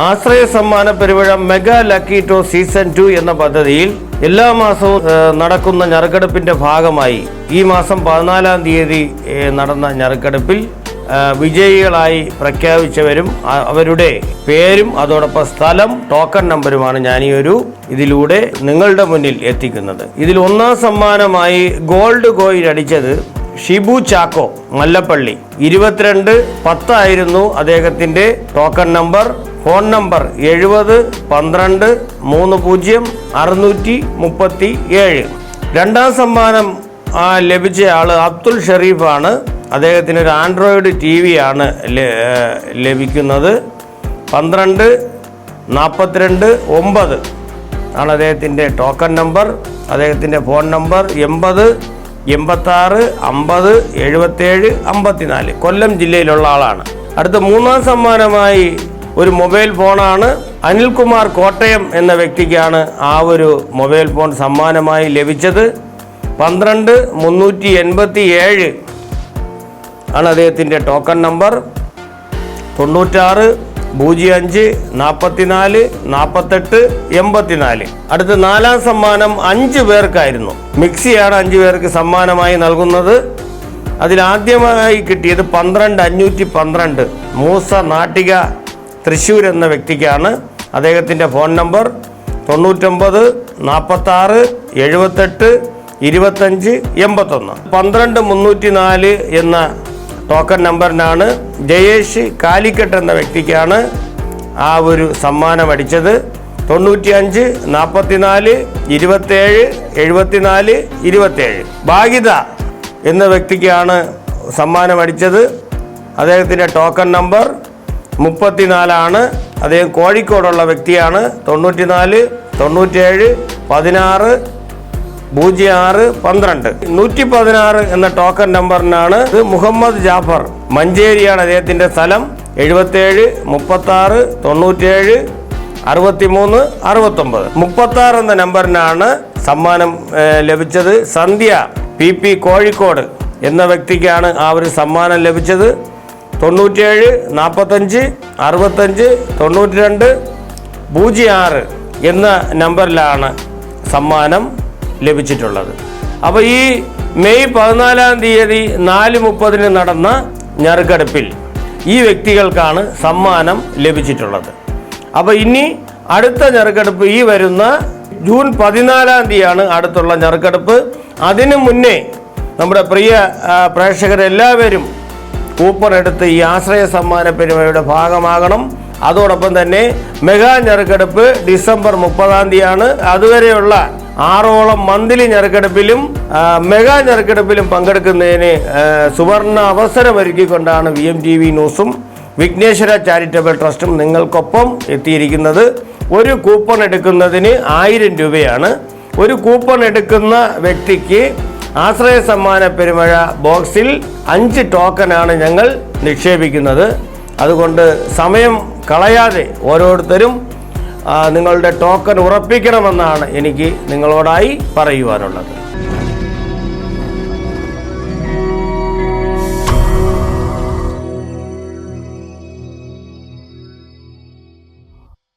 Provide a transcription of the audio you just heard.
ആശ്രയ സമ്മാന പെരുവഴ mega lucky draw season two എന്ന പദ്ധതിയിൽ എല്ലാ മാസവും നടക്കുന്ന ഞറുക്കെടുപ്പിന്റെ ഭാഗമായി ഈ മാസം പതിനാലാം തീയതി നടന്ന ഞറുക്കെടുപ്പിൽ വിജയികളായി പ്രഖ്യാപിച്ചവരും അവരുടെ പേരും അതോടൊപ്പം സ്ഥലം ടോക്കൺ നമ്പറുമാണ് ഞാൻ ഈ ഒരു ഇതിലൂടെ നിങ്ങളുടെ മുന്നിൽ എത്തിക്കുന്നത്. ഇതിൽ ഒന്നാം സമ്മാനമായി ഗോൾഡ് കോയിൻ അടിച്ചത് ഷിബു ചാക്കോ മല്ലപ്പള്ളി. ഇരുപത്തിരണ്ട് പത്തായിരുന്നു അദ്ദേഹത്തിന്റെ ടോക്കൺ നമ്പർ ഫോൺ നമ്പർ എഴുപത് പന്ത്രണ്ട് മൂന്ന് പൂജ്യം അറുന്നൂറ്റി മുപ്പത്തി ഏഴ്. രണ്ടാം സമ്മാനം ലഭിച്ച ആൾ അബ്ദുൽ ഷെറീഫാണ് അദ്ദേഹത്തിന് ഒരു ആൻഡ്രോയിഡ് ടി വി ആണ് ലഭിക്കുന്നത്. പന്ത്രണ്ട് നാൽപ്പത്തിരണ്ട് ഒമ്പത് ആണ് അദ്ദേഹത്തിന്റെ ടോക്കൺ നമ്പർ അദ്ദേഹത്തിന്റെ ഫോൺ നമ്പർ എൺപത് എൺപത്താറ് അമ്പത് എഴുപത്തേഴ് അമ്പത്തിനാല്. കൊല്ലം ജില്ലയിലുള്ള ആളാണ്. അടുത്ത മൂന്നാം സമ്മാനമായി ഒരു മൊബൈൽ ഫോണാണ്. അനിൽകുമാർ കോട്ടയം എന്ന വ്യക്തിക്കാണ് ആ ഒരു മൊബൈൽ ഫോൺ സമ്മാനമായി ലഭിച്ചത്. പന്ത്രണ്ട് മുന്നൂറ്റി എൺപത്തി ഏഴ് ആണ് അദ്ദേഹത്തിന്റെ ടോക്കൺ നമ്പർ. തൊണ്ണൂറ്റാറ് പൂജ്യം അഞ്ച് നാൽപ്പത്തിനാല് നാൽപ്പത്തെട്ട് എൺപത്തിനാല്. അടുത്ത നാലാം സമ്മാനം അഞ്ച് പേർക്കായിരുന്നു. മിക്സിയാണ് അഞ്ച് പേർക്ക് സമ്മാനമായി നൽകുന്നത്. അതിലാദ്യമായി കിട്ടിയത് പന്ത്രണ്ട് അഞ്ഞൂറ്റി പന്ത്രണ്ട്. മൂസ നാട്ടിക തൃശ്ശൂർ എന്ന വ്യക്തിക്കാണ് അദ്ദേഹത്തിന്റെ ഫോൺ നമ്പർ. തൊണ്ണൂറ്റൊമ്പത് നാൽപ്പത്താറ് എഴുപത്തെട്ട് ഇരുപത്തഞ്ച് എൺപത്തൊന്ന്. പന്ത്രണ്ട് മുന്നൂറ്റി നാല് എന്ന ടോക്കൺ നമ്പറിനാണ് ജയേഷ് കാലിക്കട്ട് എന്ന വ്യക്തിക്കാണ് ആ ഒരു സമ്മാനം അടിച്ചത്. തൊണ്ണൂറ്റിയഞ്ച് നാൽപ്പത്തിനാല് ഇരുപത്തേഴ് എഴുപത്തിനാല് ഇരുപത്തേഴ്. ഭാഗിത എന്ന വ്യക്തിക്കാണ് സമ്മാനം അടിച്ചത്. അദ്ദേഹത്തിന്റെ ടോക്കൺ നമ്പർ മുപ്പത്തിനാലാണ്. അദ്ദേഹം കോഴിക്കോടുള്ള വ്യക്തിയാണ്. തൊണ്ണൂറ്റിനാല് തൊണ്ണൂറ്റേഴ് പതിനാറ് പൂജ്യം ആറ് പന്ത്രണ്ട്. നൂറ്റി പതിനാറ് എന്ന ടോക്കൺ നമ്പറിനാണ് മുഹമ്മദ് ജാഫർ. മഞ്ചേരിയാണ് അദ്ദേഹത്തിന്റെ സ്ഥലം. എഴുപത്തേഴ് മുപ്പത്തി ആറ് തൊണ്ണൂറ്റേഴ് അറുപത്തിമൂന്ന് അറുപത്തൊമ്പത്. മുപ്പത്തി ആറ് എന്ന നമ്പറിനാണ് സമ്മാനം ലഭിച്ചത്. സന്ധ്യ പി പി കോഴിക്കോട് എന്ന വ്യക്തിക്കാണ് ആ ഒരു സമ്മാനം ലഭിച്ചത്. തൊണ്ണൂറ്റേഴ് നാൽപ്പത്തഞ്ച് അറുപത്തഞ്ച് തൊണ്ണൂറ്റി രണ്ട് പൂജ്യം ആറ് എന്ന നമ്പറിലാണ് സമ്മാനം ലഭിച്ചിട്ടുള്ളത്. അപ്പോൾ ഈ മെയ് പതിനാലാം തീയതി നാല് മുപ്പതിന് നടന്ന ഞറുക്കെടുപ്പിൽ ഈ വ്യക്തികൾക്കാണ് സമ്മാനം ലഭിച്ചിട്ടുള്ളത്. അപ്പോൾ ഇനി അടുത്ത ഞറുക്കെടുപ്പ് ഈ വരുന്ന ജൂൺ പതിനാലാം തീയതിയാണ് അടുത്തുള്ള ഞറുക്കെടുപ്പ്. അതിനു മുന്നേ നമ്മുടെ പ്രിയ പ്രേക്ഷകരെല്ലാവരും കൂപ്പൺ എടുത്ത് ഈ ആശ്രയ സമ്മാന പെരുമയുടെ ഭാഗമാകണം. അതോടൊപ്പം തന്നെ മെഗാ ഞെറുക്കെടുപ്പ് ഡിസംബർ മുപ്പതാം തീയതിയാണ്. അതുവരെയുള്ള ആറോളം മന്ത്ലി ഞെറുക്കെടുപ്പിലും മെഗാ ഞെറുക്കെടുപ്പിലും പങ്കെടുക്കുന്നതിന് സുവർണ അവസരമൊരുക്കിക്കൊണ്ടാണ് വി എം ടി വി ന്യൂസും വിഘ്നേശ്വര ചാരിറ്റബിൾ ട്രസ്റ്റും നിങ്ങൾക്കൊപ്പം എത്തിയിരിക്കുന്നത്. ഒരു കൂപ്പൺ എടുക്കുന്നതിന് ആയിരം രൂപയാണ്. ഒരു കൂപ്പൺ എടുക്കുന്ന വ്യക്തിക്ക് ആശ്രയ സമ്മാന പെരുമഴ ബോക്സിൽ അഞ്ച് ടോക്കനാണ് ഞങ്ങൾ നിക്ഷേപിക്കുന്നത്. അതുകൊണ്ട് സമയം കളയാതെ ഓരോരുത്തരും നിങ്ങളുടെ ടോക്കൺ ഉറപ്പിക്കണമെന്നാണ് എനിക്ക് നിങ്ങളോടായി പറയുവാനുള്ളത്.